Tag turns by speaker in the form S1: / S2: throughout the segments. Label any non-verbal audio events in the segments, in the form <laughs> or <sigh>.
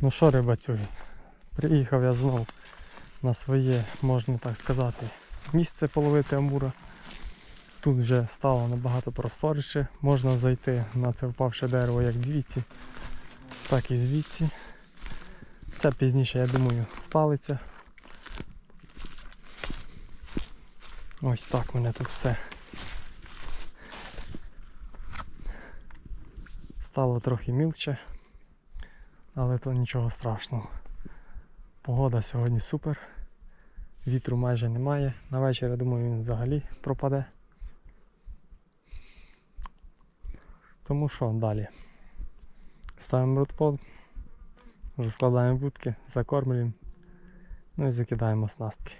S1: Ну що, рибацюги, приїхав я знов на своє, можна так сказати, місце половити амура. Тут вже стало набагато просторіше. Можна зайти на це впавше дерево як звідси, так і звідси. Це пізніше, я думаю, спалиться. Ось так мене тут все. Стало трохи мілче, але то нічого страшного. Погода сьогодні супер. Вітру майже немає. На вечір, я думаю, він взагалі пропаде. Тому що далі? Ставимо рудпод, розкладаємо вудки, закормлюємо, ну і закидаємо снастки.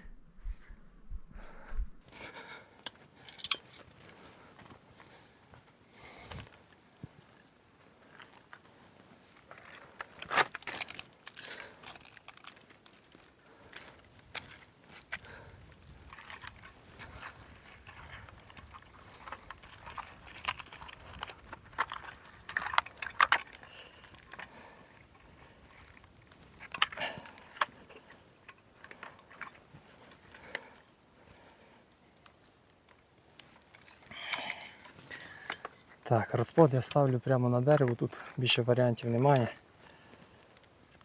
S1: Так, розплод я ставлю прямо на дерево, тут більше варіантів немає.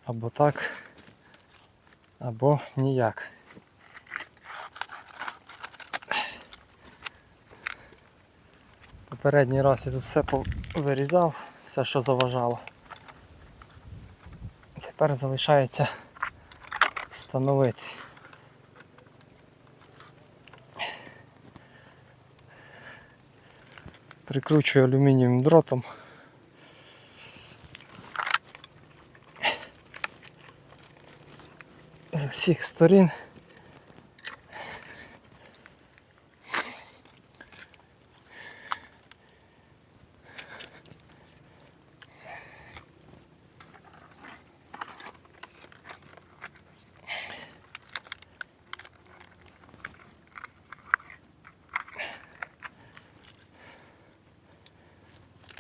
S1: Або так, або ніяк. Попередній раз я тут все вирізав, все що заважало. Тепер залишається встановити. Прикручую алюмінієвим дротом. З усіх сторін.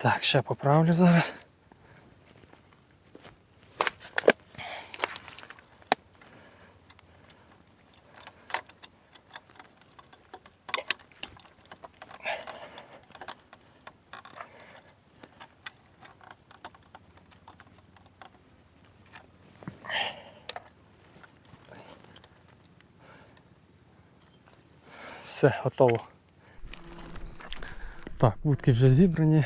S1: Так, ще поправлю зараз. Все, готово. Так, вудки вже зібрані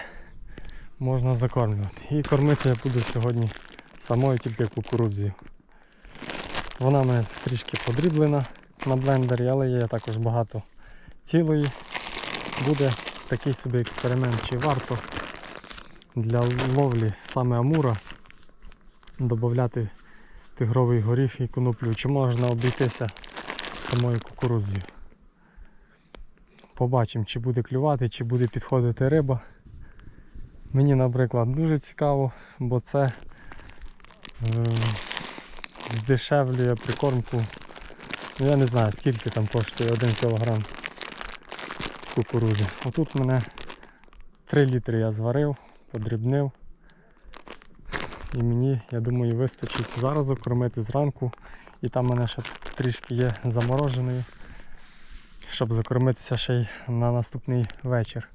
S1: можна закормлювати. І кормити я буду сьогодні самою тільки кукурудзою. Вона в мене трішки подріблена на блендері, але є також багато цілої. Буде такий собі експеримент, чи варто для ловлі саме амура додати тигровий горіх і коноплю, чи можна обійтися самою кукурудзою. Побачимо, чи буде клювати, чи буде підходити риба. Мені, наприклад, дуже цікаво, бо це е, прикормку. Ну, я не знаю скільки там коштує 1 кг кукурузи. Отут мене 3 літри я зварив, подрібнив. І мені, я думаю, вистачить зараз закормити зранку. І там мене ще трішки є замороженої, щоб закормитися ще й на наступний вечір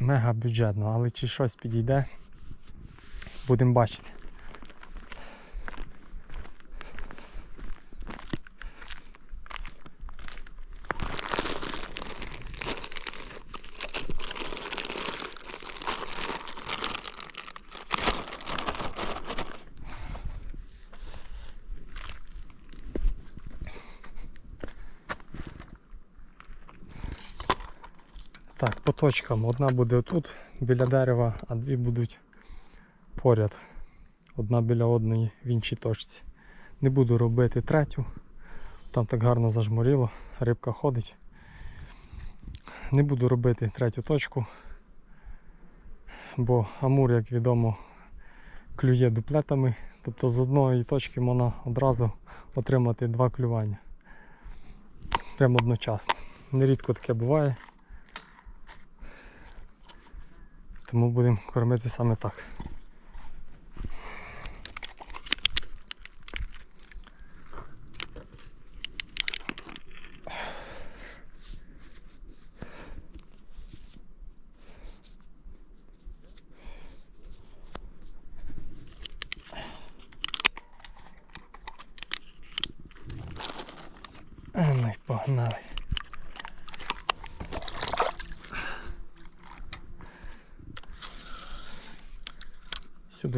S1: мега бюджетно, але чи щось підійде, будемо бачити. Так. Одна буде тут біля дерева, а дві будуть поряд. Одна біля одної в іншій точці. Не буду робити третю. Там так гарно зажмуріло, рибка ходить. Не буду робити третю точку, бо амур, як відомо, клює дуплетами. Тобто з одної точки можна одразу отримати два клювання. Прямо одночасно. Нерідко таке буває. Тому будемо кормити саме так.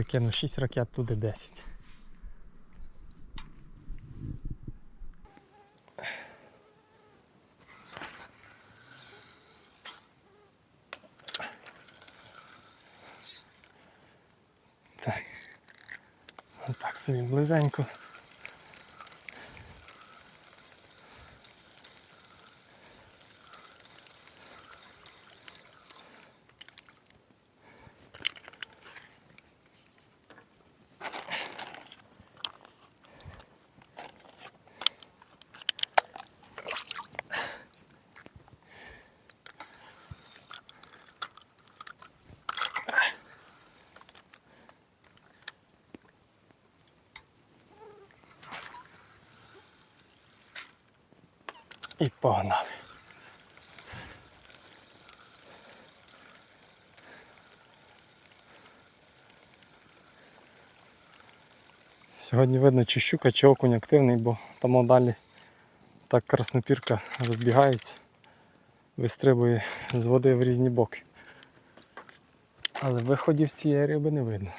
S1: Кину 6 ракет, туди 10. Так. Отак собі близенько. І погнали. Сьогодні видно, чи щука, чи окунь активний, бо там далі так краснопірка розбігається, вистрибує з води в різні боки. Але виходів цієї риби не видно.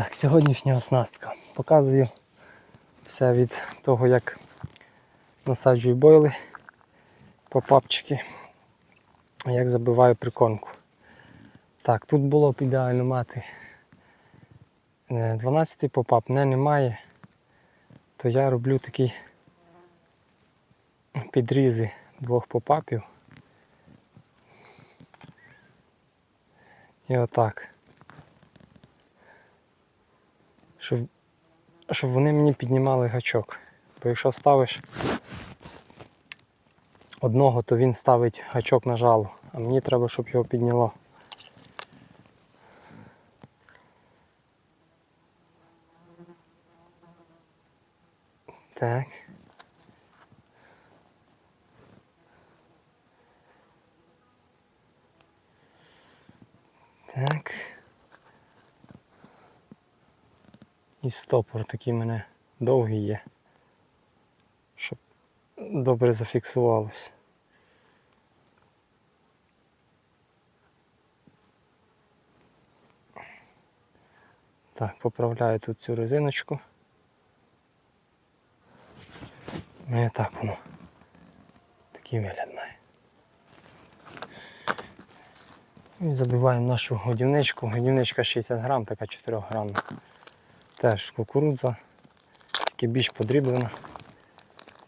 S1: Так, сьогоднішня оснастка. Показую все від того, як насаджую бойли, попапчики, як забиваю прикормку. Так, тут було б ідеально мати 12 попап, не немає, то я роблю такі підрізи двох попапів. І отак. Щоб, щоб вони мені піднімали гачок. Бо якщо ставиш одного, то він ставить гачок на жало, а мені треба, щоб його підняло. Так. Так. І стопор такий мене довгий є, щоб добре зафіксувалось. Так, поправляю тут цю резиночку. Ну і так воно. Такий вигляд має. І забиваємо нашу годівничку. Годівничка 60 грам, така 4 грамна. Теж кукурудза, тільки більш подріблена.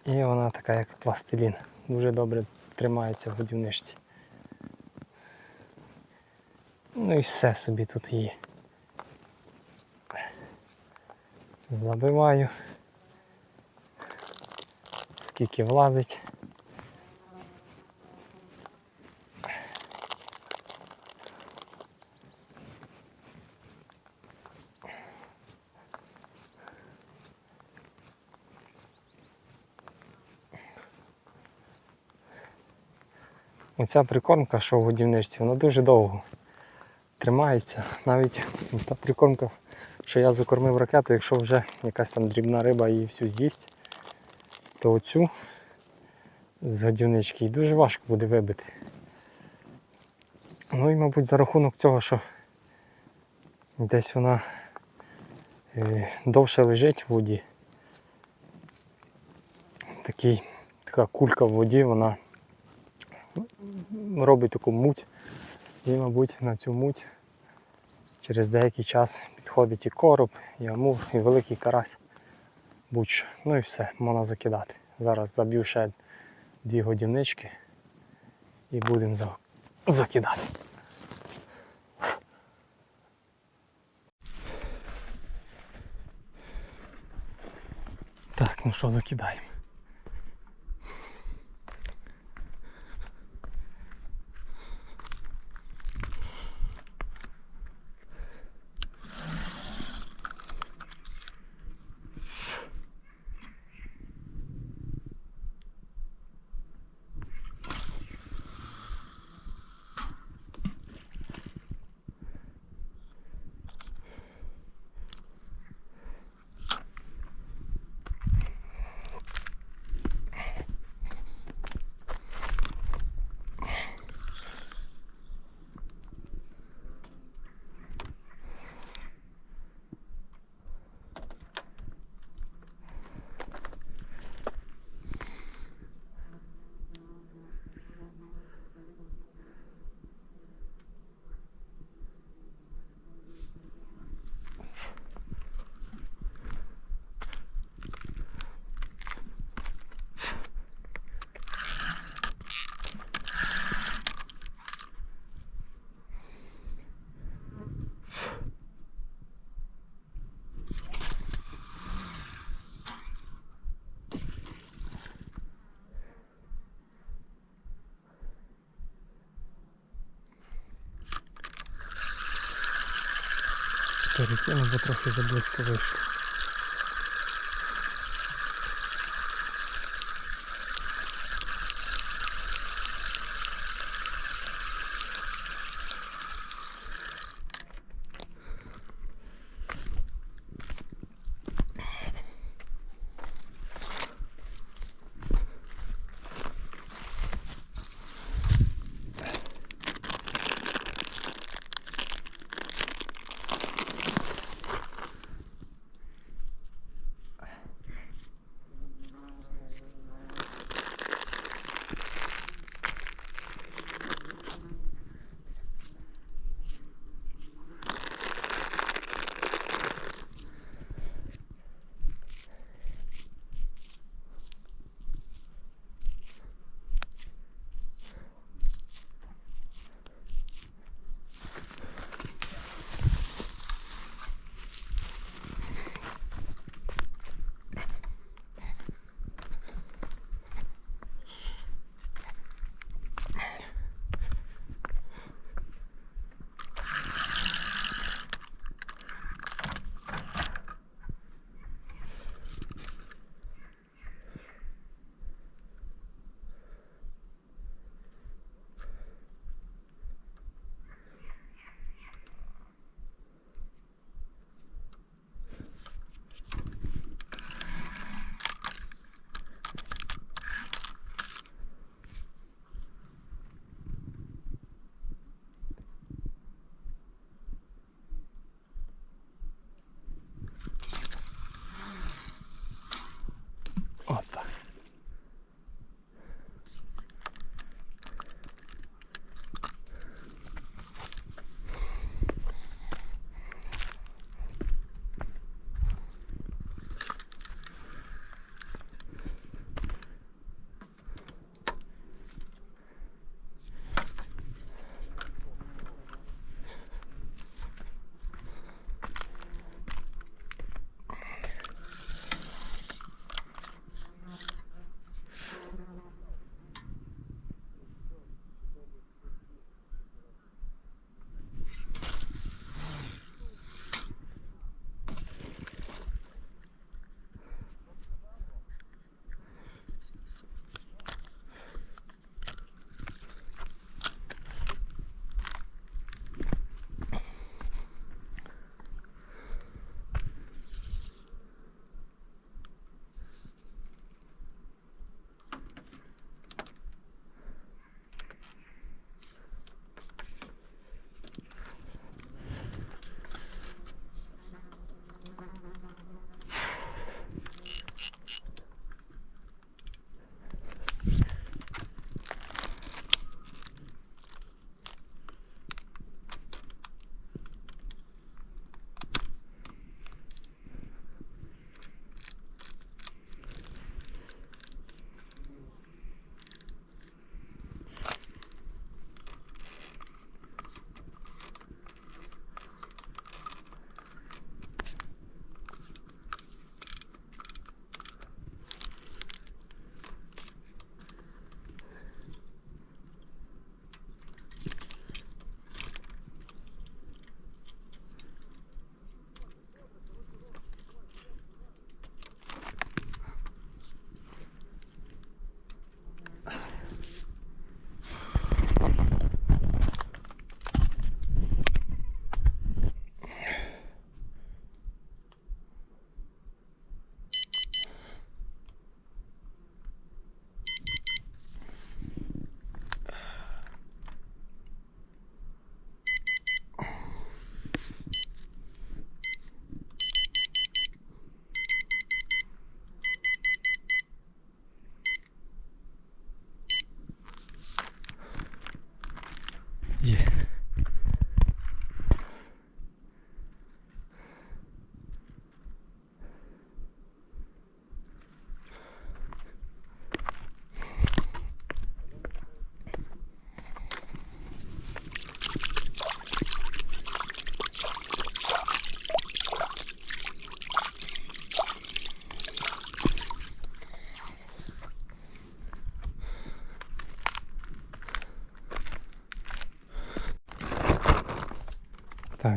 S1: І вона така як пластилін. Дуже добре тримається в годівничці. Ну і все собі тут є. Забиваю. Скільки влазить. Оця прикормка, що в годівничці, вона дуже довго тримається. Навіть та прикормка, що я закормив ракету, якщо вже якась там дрібна риба її всю з'їсть, то оцю з годівнички її дуже важко буде вибити. Ну і мабуть за рахунок цього, що десь вона е, довше лежить в воді. Такий, така кулька в воді, вона робить таку муть. І, мабуть, на цю муть через деякий час підходить і короб, і амур, і великий карась. Будь-що. Ну і все, можна закидати. Зараз заб'ю ще дві годівнички і будемо за- закидати. Так, ну що, закидаємо. Перекину, бо трохи заблизько вийшло.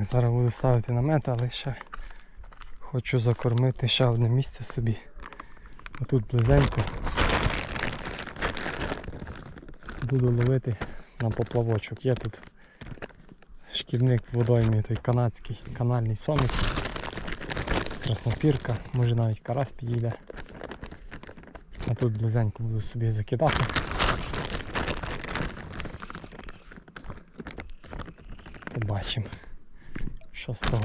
S1: Зараз буду ставити намет, але ще хочу закормити ще одне місце собі. Отут близенько. Буду ловити на поплавочок. Є тут шкідник в водоймі, той канадський канальний соник. Краснопірка, може навіть карась підійде. А тут близенько буду собі закидати. Побачимо, що з того.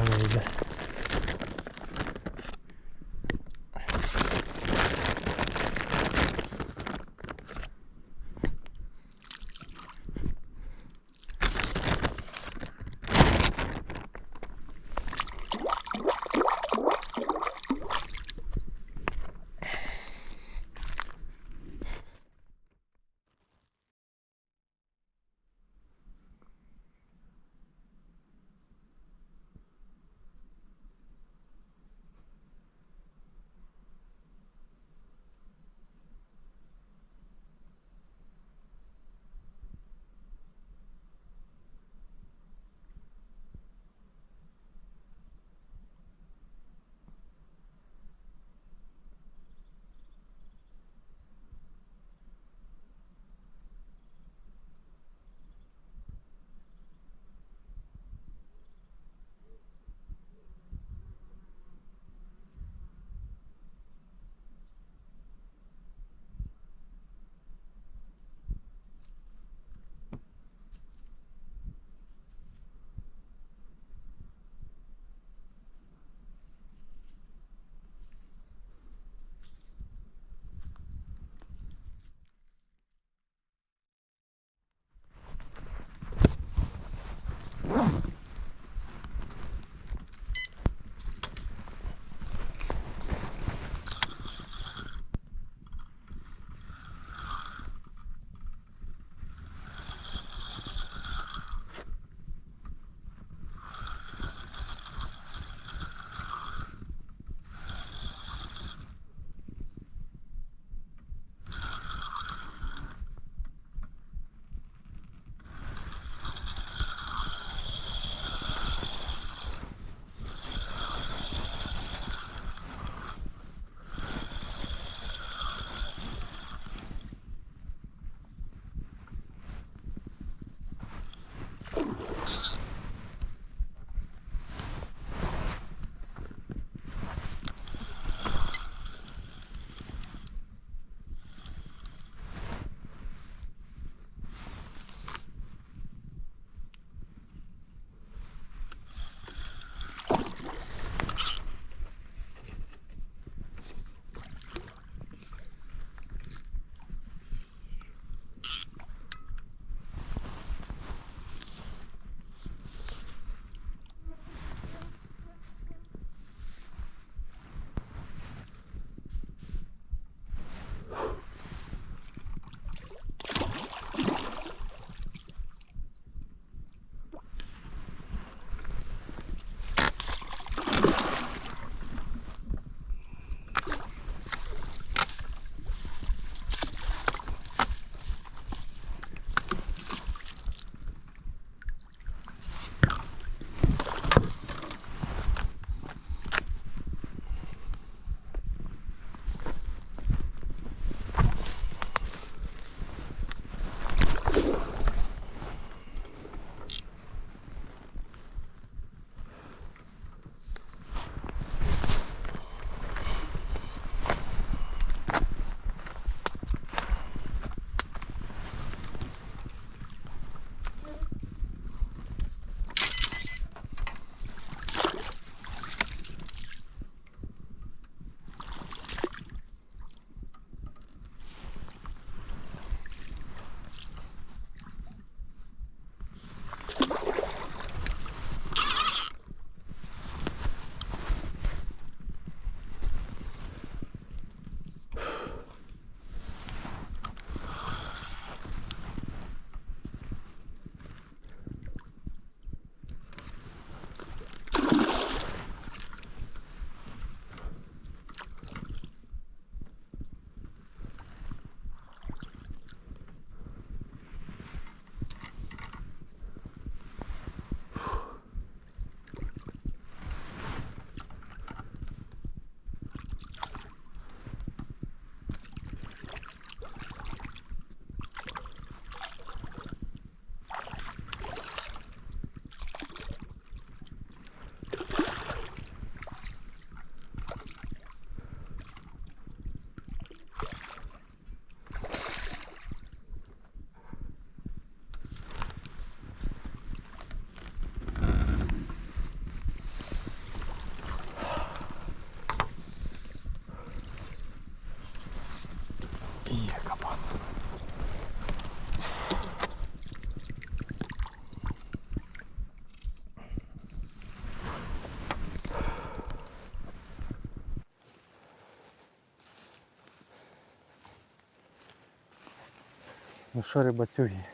S1: Ну що, рибацюги,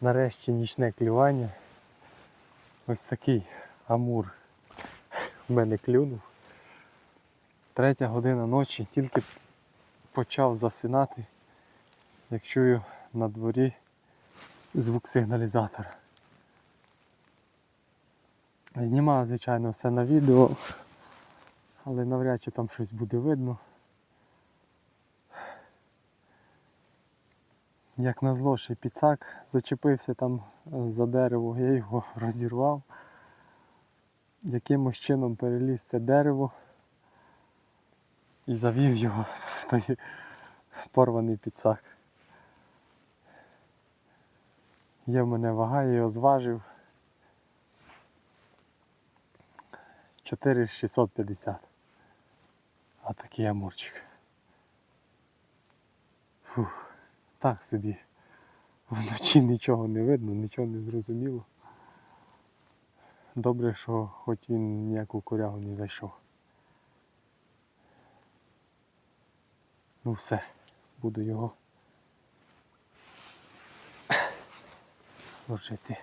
S1: нарешті нічне клювання. Ось такий амур в мене клюнув. Третя година ночі, тільки почав засинати, як чую на дворі звук сигналізатора. Знімав, звичайно, все на відео, але навряд чи там щось буде видно. Як назло, ще піцак зачепився там е, за дерево, я його <laughs> розірвав. Якимось чином переліз це дерево і завів його <laughs> в той порваний піцак. Є в мене вага, я його зважив. 4650. А такий амурчик. Фух. Так собі. Вночі нічого не видно, нічого не зрозуміло. Добре, що хоч він ніяку корягу не зайшов. Ну все, буду його ложити.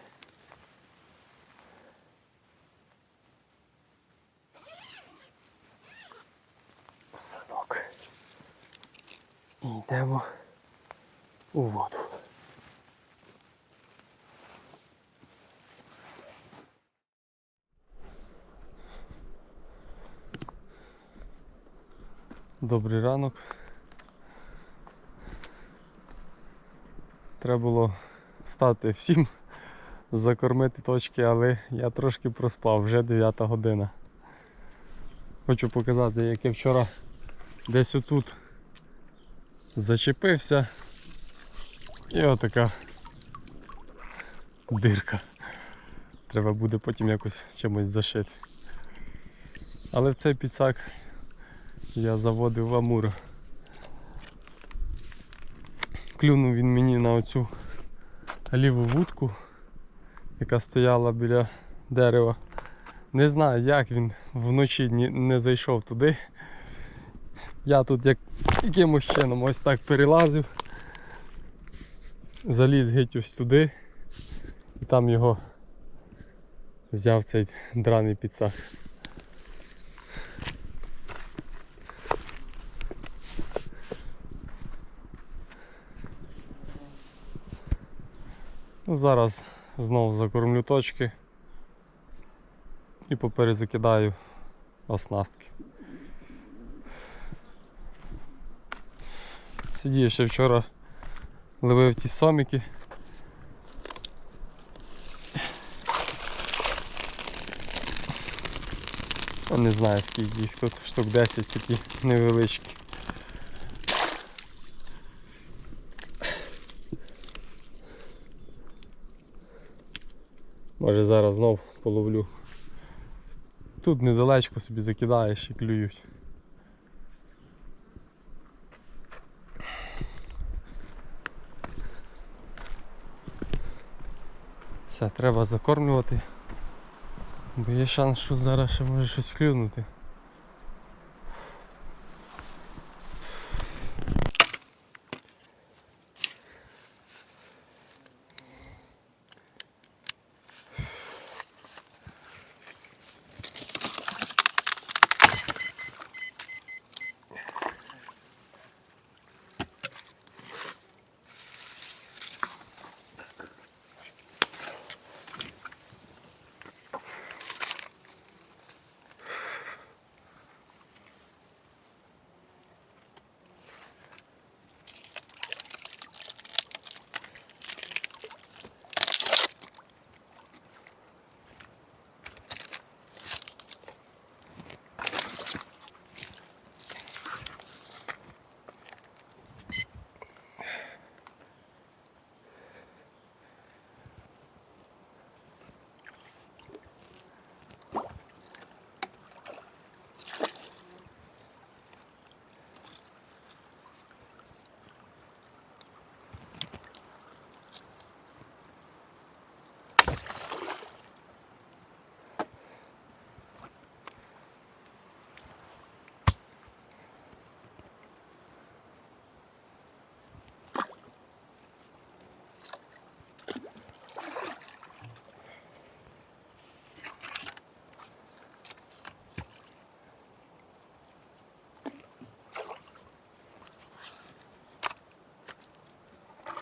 S1: Садок. І йдемо у воду. Добрий ранок. Треба було стати всім, закормити точки, але я трошки проспав, вже 9 година. Хочу показати, як я вчора десь отут зачепився і отака дирка. Треба буде потім якось чимось зашити. Але в цей підсак я заводив в Амура. Клюнув він мені на оцю ліву вудку, яка стояла біля дерева. Не знаю як він вночі не зайшов туди. Я тут як якимось чином ось так перелазив, заліз геть ось туди і там його взяв цей драний підсак. Ну, зараз знову закормлю точки і поперезакидаю оснастки. Сидів ще вчора ловив ті соміки. Я не знаю скільки їх тут, штук 10 такі невеличкі. Може зараз знов половлю. Тут недалечко собі закидаєш і клюють. Все, треба закормлювати. Бо є шанс, що зараз ще може щось клюнути.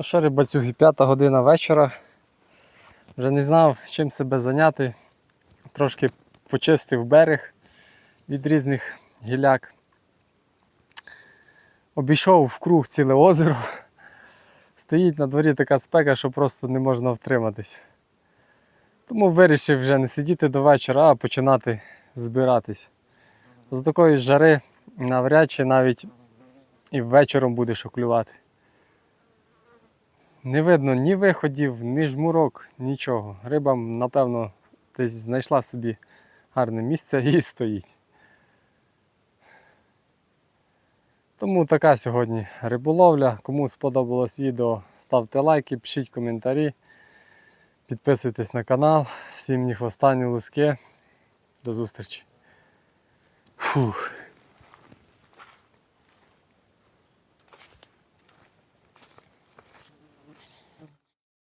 S1: Ну що, рибацюги, п'ята година вечора. Вже не знав, чим себе зайняти. Трошки почистив берег від різних гіляк. Обійшов вкруг ціле озеро. Стоїть на дворі така спека, що просто не можна втриматись. Тому вирішив вже не сидіти до вечора, а починати збиратись. З такої жари навряд чи навіть і ввечером буде шоклювати. Не видно ні виходів, ні жмурок, нічого. Риба, напевно, десь знайшла собі гарне місце і стоїть. Тому така сьогодні риболовля. Кому сподобалось відео, ставте лайки, пишіть коментарі, підписуйтесь на канал. Всім ні хвоста, ні луски. До зустрічі. Фух.